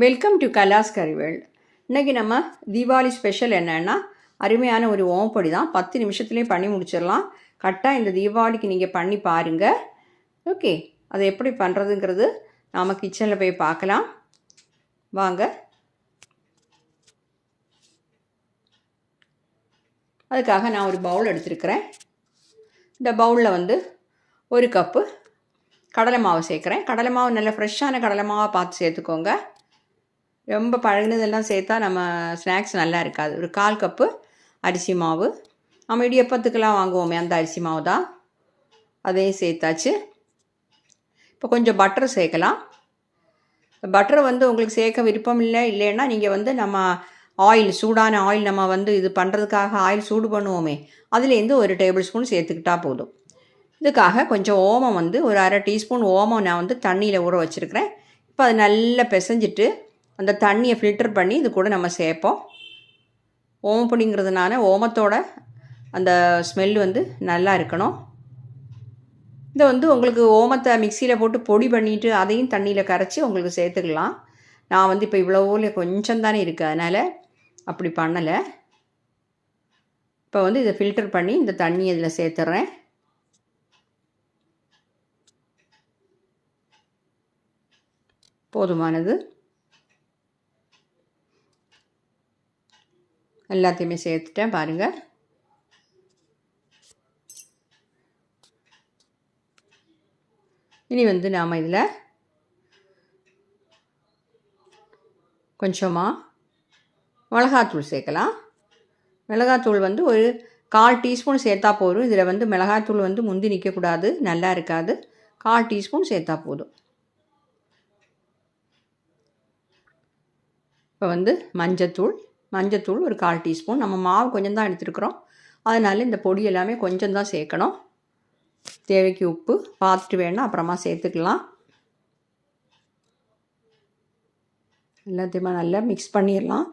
Welcome to கலாஸ் கறிவேல் இன்றைக்கி நம்ம Deepavali special என்னென்னா அருமையான ஒரு ஓம்படி தான். பத்து நிமிஷத்துலேயே பண்ணி முடிச்சிடலாம். கரெக்டாக இந்த தீபாவளிக்கு நீங்கள் பண்ணி பாருங்கள் ஓகே அதை எப்படி பண்ணுறதுங்கிறது நாம் கிச்சனில் போய் பார்க்கலாம். வாங்க. அதுக்காக நான் ஒரு பவுல் எடுத்துருக்கிறேன். இந்த பவுலில் வந்து ஒரு கப்பு கடலை மாவு சேர்க்குறேன். கடலை மாவு நல்ல ஃப்ரெஷ்ஷான கடலை மாவை பார்த்து சேர்த்துக்கோங்க. ரொம்ப பழகினதெல்லாம் சேர்த்தா நம்ம ஸ்நாக்ஸ் நல்லா இருக்காது. ஒரு கால் கப்பு அரிசி மாவு. நம்ம இடியப்பத்துக்கெல்லாம் வாங்குவோமே அந்த அரிசி மாவு தான் அதையும் சேர்த்தாச்சு. இப்போ கொஞ்சம் பட்டர் சேர்க்கலாம். பட்டர் வந்து உங்களுக்கு சேர்க்க விருப்பம் இல்லை இல்லைன்னா நீங்கள் வந்து நம்ம ஆயில் சூடான ஆயில் நம்ம வந்து இது பண்ணுறதுக்காக ஆயில் சூடு பண்ணுவோமே அதுலேருந்து ஒரு டேபிள் ஸ்பூன் சேர்த்துக்கிட்டா போதும். இதுக்காக கொஞ்சம் ஓமம் வந்து ஒரு அரை டீஸ்பூன் ஓமம் நான் வந்து தண்ணியில் ஊற வச்சுருக்கிறேன். இப்போ அது நல்லா பிசைஞ்சிட்டு அந்த தண்ணியை ஃபில்டர் பண்ணி இது கூட நம்ம சேர்ப்போம். ஓமப்பொடிங்கிறதுனால ஓமத்தோட அந்த ஸ்மெல் வந்து நல்லா இருக்கணும். இதை வந்து உங்களுக்கு ஓமத்தை மிக்சியில் போட்டு பொடி பண்ணிவிட்டு அதையும் தண்ணியில் கரைச்சி உங்களுக்கு சேர்த்துக்கலாம். நான் வந்து இப்போ இவ்வளோவில் கொஞ்சம் தானே இருக்குது அதனால் அப்படி பண்ணலை. இப்போ வந்து இதை ஃபில்டர் பண்ணி இந்த தண்ணி இதில் சேர்த்துட்றேன் போதுமானது. எல்லாத்தையுமே சேர்த்துட்டேன் பாருங்கள் இனி வந்து நாம் இதில் கொஞ்சமாக மிளகாத்தூள் சேர்க்கலாம். மிளகாத்தூள் வந்து ஒரு கால் டீஸ்பூன் சேர்த்தா போதும். இதில் வந்து மிளகாத்தூள் வந்து முந்தி நிற்கக்கூடாது நல்லா இருக்காது. கால் டீஸ்பூன் சேர்த்தா போதும். இப்போ வந்து மஞ்சத்தூள். மஞ்சத்தூள் ஒரு கால் டீஸ்பூன். நம்ம மாவு கொஞ்சம் தான் எடுத்துருக்குறோம். அதனால இந்த பொடி எல்லாமே கொஞ்சம் தான் சேர்க்கணும். தேவைக்கு உப்பு பார்த்துட்டு வேணால் அப்புறமா சேர்த்துக்கலாம். எல்லாத்தையுமே நல்லா மிக்ஸ் பண்ணிடலாம்.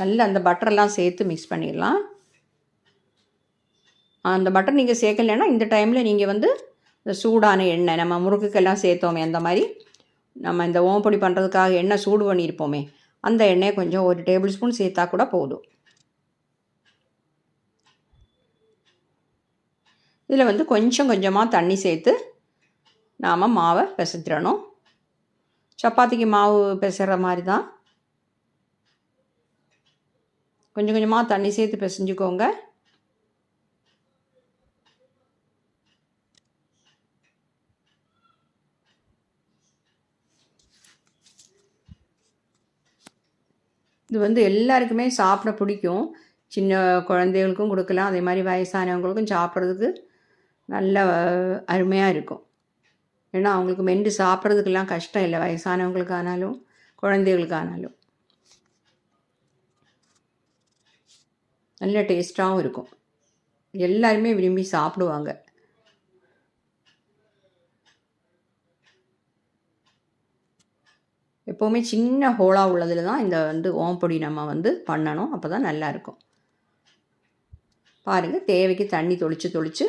நல்லா அந்த பட்டரெல்லாம் சேர்த்து மிக்ஸ் பண்ணிடலாம். அந்த பட்டர் நீங்கள் சேர்க்கலைன்னா இந்த டைமில் நீங்கள் வந்து இந்த சூடான எண்ணெய் நம்ம முறுக்குக்கெல்லாம் சேர்த்தோமே அந்த மாதிரி நம்ம இந்த ஓம்பொடி பண்ணுறதுக்காக எண்ணெய் சூடு பண்ணியிருப்போமே அந்த எண்ணெயை கொஞ்சம் ஒரு டேபிள் ஸ்பூன் சேர்த்தா கூட போதும். இதில் வந்து கொஞ்சம் கொஞ்சமாக தண்ணி சேர்த்து நாம் மாவை பிசைச்சிடணும் சப்பாத்திக்கு மாவு பிசைகிற மாதிரி தான். கொஞ்சம் கொஞ்சமாக தண்ணி சேர்த்து பிசைஞ்சுக்கோங்க. இது வந்து எல்லாருக்குமே சாப்பிட பிடிக்கும். சின்ன குழந்தைகளுக்கும் கொடுக்கலாம். அதே மாதிரி வயசானவங்களுக்கும் சாப்பிட்றதுக்கு நல்ல அருமையாக இருக்கும். ஏன்னா அவங்களுக்கு மென்று சாப்பிட்றதுக்கெல்லாம் கஷ்டம் இல்லை. வயசானவங்களுக்கானாலும் குழந்தைகளுக்கானாலும். நல்ல டேஸ்ட்டாகவும் இருக்கும். எல்லாருமே விரும்பி சாப்பிடுவாங்க. எப்போவுமே சின்ன ஹோலாக உள்ளதில் தான் இந்த வந்து ஓம்பொடி நம்ம வந்து பண்ணணும். அப்போ தான் நல்லாயிருக்கும் பாருங்கள் தேவைக்கு தண்ணி தொளித்து தொளித்து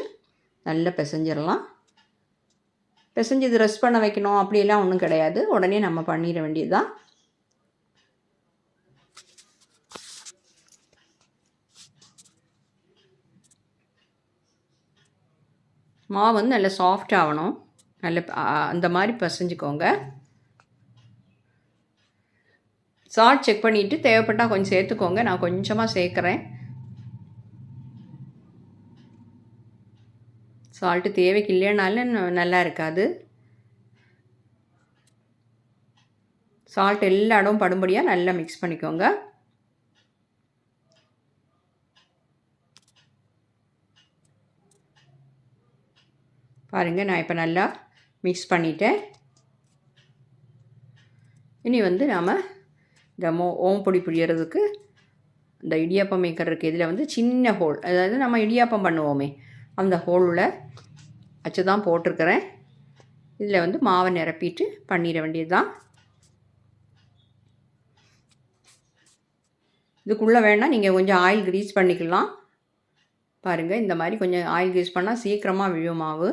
நல்லா பிசைஞ்சிடலாம். பிசைஞ்சு இது ரெஸ்ட் பண்ண வைக்கணும். அப்படியெல்லாம் ஒன்றும் கிடையாது. உடனே நம்ம பண்ணிட வேண்டியது தான் மாவு வந்து நல்லா சாஃப்ட் ஆகணும் நல்ல அந்த மாதிரி பிசைஞ்சுக்கோங்க. சால்ட் செக் பண்ணிவிட்டு தேவைப்பட்டால் கொஞ்சம் சேர்த்துக்கோங்க. நான் கொஞ்சமாக சேர்க்குறேன். சால்ட்டு தேவைக்கு இல்லைனாலும் நல்லா இருக்காது. சால்ட் எல்லா இடமும் படும்படியாக நல்லா மிக்ஸ் பண்ணிக்கோங்க. பாருங்கள் நான் இப்போ நல்லா மிக்ஸ் பண்ணிட்டேன். இனி வந்து நாம் இந்த மோ ஓம் பொடி புழியறதுக்கு இந்த இடியாப்பம் மேய்க்கிறதுக்கு இதில் வந்து சின்ன ஹோல் அதாவது நம்ம இடியாப்பம் பண்ணுவோமே. அந்த ஹோலில் வச்சு தான் போட்டிருக்கிறேன். இதில் வந்து மாவை நிரப்பிட்டு பண்ணிட வேண்டியது தான் இதுக்குள்ளே வேணால் நீங்கள் கொஞ்சம் ஆயில் க்ரீஸ் பண்ணிக்கலாம். பாருங்கள் இந்த மாதிரி கொஞ்சம் ஆயில் க்ரீஸ் பண்ணால் சீக்கிரமாக விழும் மாவு.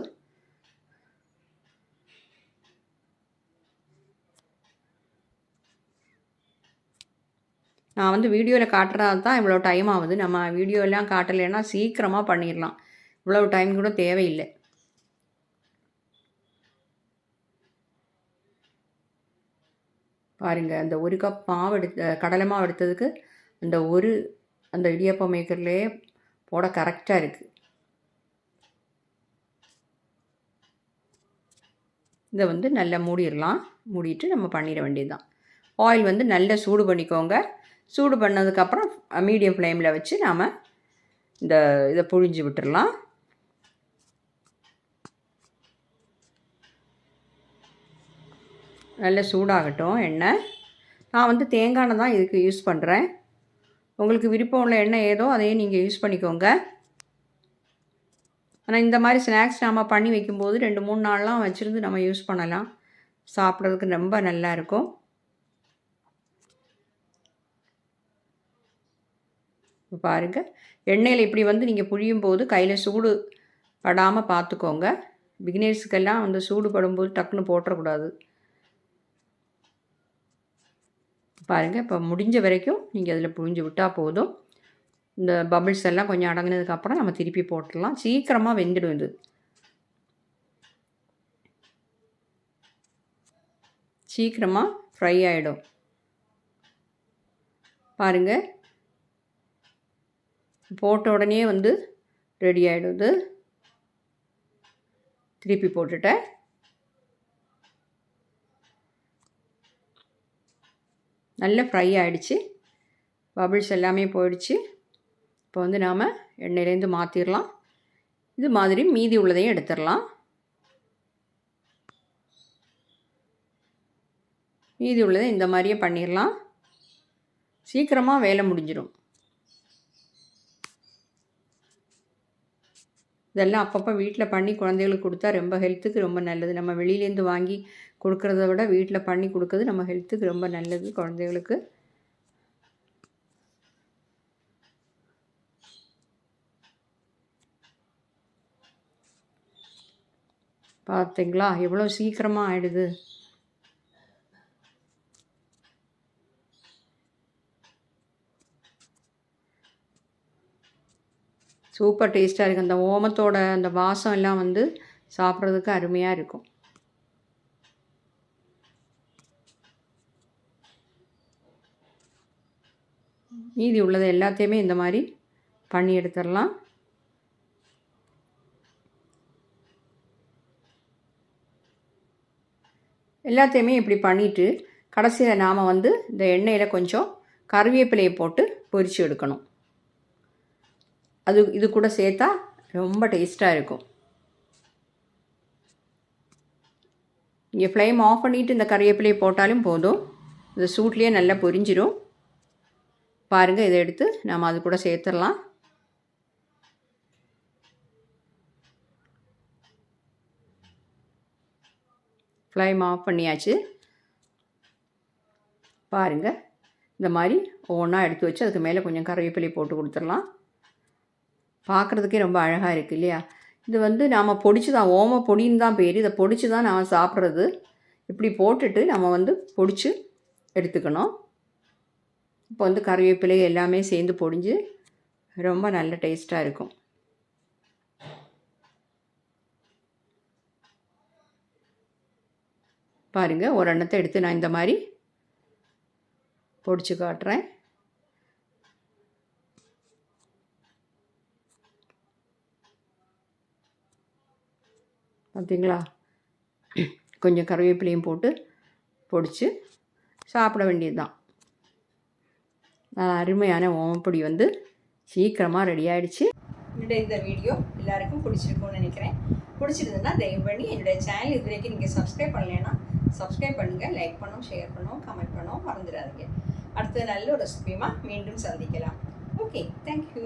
நான் வந்து வீடியோவில் காட்டுறது தான் இவ்வளோ டைம் ஆகுது. நம்ம வீடியோலாம் காட்டலைன்னா சீக்கிரமாக பண்ணிடலாம் இவ்வளோ டைம் கூட தேவையில்லை. பாருங்கள் அந்த ஒரு கப் மாவு எடுத்து கடலை மாவு எடுத்ததுக்கு அந்த ஒரு அந்த இடியப்பம் மேக்கர்லேயே போட கரெக்டாக இருக்குது இதை வந்து நல்லா மூடிடலாம் மூடிட்டு நம்ம பண்ணிட வேண்டியது தான் ஆயில் வந்து நல்லா சூடு பண்ணிக்கோங்க. சூடு பண்ணதுக்கப்புறம் மீடியம் ஃப்ளேமில் வச்சு நாம் இந்த இதை புழிஞ்சு விட்டுடலாம் நல்ல சூடாகட்டும் எண்ணெய் நான் வந்து தேங்காய் எண்ணெய் தான் இதுக்கு யூஸ் பண்ணுறேன் உங்களுக்கு விருப்பம் உள்ள எண்ணெய் ஏதோ அதையும் நீங்கள் யூஸ் பண்ணிக்கோங்க. ஆனால் இந்த மாதிரி ஸ்நாக்ஸ் நாம் பண்ணி வைக்கும்போது ரெண்டு மூணு நாள்லாம் வச்சுருந்து நம்ம யூஸ் பண்ணலாம். சாப்பிட்றதுக்கு ரொம்ப நல்லா இப்போ பாருங்கள் எண்ணெயில் இப்படி வந்து நீங்கள் புழியும் போது கையில் சூடு படாமல் பார்த்துக்கோங்க பிகினர்ஸுக்கெல்லாம் வந்து சூடு படும்போது டக்குன்னு போட்டுறக்கூடாது. பாருங்கள் இப்போ முடிஞ்ச வரைக்கும் நீங்கள் அதில் புழிஞ்சு விட்டால் போதும். இந்த பபிள்ஸ் எல்லாம் கொஞ்சம் அடங்கினதுக்கப்புறம் நம்ம திருப்பி போட்டுடலாம். சீக்கிரமாக வெந்துடும் இது. சீக்கிரமாக ஃப்ரை ஆகிடும் பாருங்கள் போட்ட உடனே வந்து ரெடி ஆகிடுது திருப்பி போட்டுட்டேன். நல்லா ஃப்ரை ஆகிடுச்சு பபிள்ஸ் எல்லாமே போயிடுச்சு. இப்போ வந்து நாம் எண்ணெயிலேருந்து மாற்றிடலாம் இது மாதிரி மீதி உள்ளதையும் எடுத்துடலாம் மீதி உள்ளதை இந்த மாதிரியே பண்ணிடலாம் சீக்கிரமாக வேலை முடிஞ்சிடும் இதெல்லாம் அப்பப்போ வீட்டில் பண்ணி குழந்தைகளுக்கு கொடுத்தா ரொம்ப ஹெல்த்துக்கு ரொம்ப நல்லது. நம்ம வெளியிலேருந்து வாங்கி கொடுக்குறத விட வீட்டில் பண்ணி கொடுக்குறது நம்ம ஹெல்த்துக்கு ரொம்ப நல்லது குழந்தைகளுக்கு. பார்த்தீங்களா? எவ்வளோ சீக்கிரமாக ஆகிடுது சூப்பர் டேஸ்ட்டாக இருக்குது அந்த ஓமத்தோட அந்த வாசம் எல்லாம் வந்து சாப்பிட்றதுக்கு அருமையாக இருக்கும். மீதி உள்ளதை எல்லாத்தையுமே இந்த மாதிரி பண்ணி எடுத்துடலாம். எல்லாத்தையுமே இப்படி பண்ணிவிட்டு கடைசியில் நாம் வந்து இந்த எண்ணெயில் கொஞ்சம் கருவேப்பிலையை போட்டு பொரித்து எடுக்கணும். அது இது கூட சேர்த்தா ரொம்ப டேஸ்ட்டாக இருக்கும். இங்கே ஃப்ளேம் ஆஃப் பண்ணிவிட்டு இந்த கறிவேப்பிலையை போட்டாலும் போதும். இந்த சூட்லேயே நல்லா பொரிஞ்சிடும் பாருங்கள் இதை எடுத்து நம்ம அது கூட சேர்த்துடலாம். ஃப்ளைம் ஆஃப் பண்ணியாச்சு. பாருங்கள் இந்த மாதிரி ஒவ்வொன்றா எடுத்து வச்சு அதுக்கு மேலே கொஞ்சம் கருவேப்பிலை போட்டு கொடுத்துடலாம். பார்க்குறதுக்கே ரொம்ப அழகாக இருக்குது இல்லையா? இது வந்து நாம் பொடிச்சு தான் ஓம பொடின்னு தான் பேர். இதை பொடிச்சு தான் நாம் சாப்பிட்றது. இப்படி போட்டுட்டு நம்ம வந்து பொடிச்சு எடுத்துக்கணும். இப்போ வந்து கறிவேப்பிலை எல்லாமே சேர்ந்து பொடிஞ்சு ரொம்ப நல்ல டேஸ்ட்டாக இருக்கும். பாருங்கள் ஒரு எண்ணத்தை எடுத்து நான் இந்த மாதிரி பொடிச்சு காட்டுறேன். பார்த்தீங்களா கொஞ்சம் கருவேப்பிலையும் போட்டு பொடிச்சு சாப்பிட வேண்டியது தான் அருமையான ஓமப்பொடி வந்து சீக்கிரமாக ரெடி ஆகிடுச்சு என்னுடைய இந்த வீடியோ எல்லாருக்கும் பிடிச்சிருக்கும்னு நினைக்கிறேன். பிடிச்சிருந்ததுன்னா தயவு பண்ணி என்னுடைய சேனல் இது வரைக்கும் நீங்கள் சப்ஸ்கிரைப் பண்ணலைன்னா சப்ஸ்கிரைப் பண்ணுங்கள் லைக் பண்ணோம் ஷேர் பண்ணோம் கமெண்ட் பண்ணோம் மறந்துடாதீங்க. அடுத்த நல்ல ஒரு ரெசிபியுமா மீண்டும் சந்திக்கலாம். Okay thank you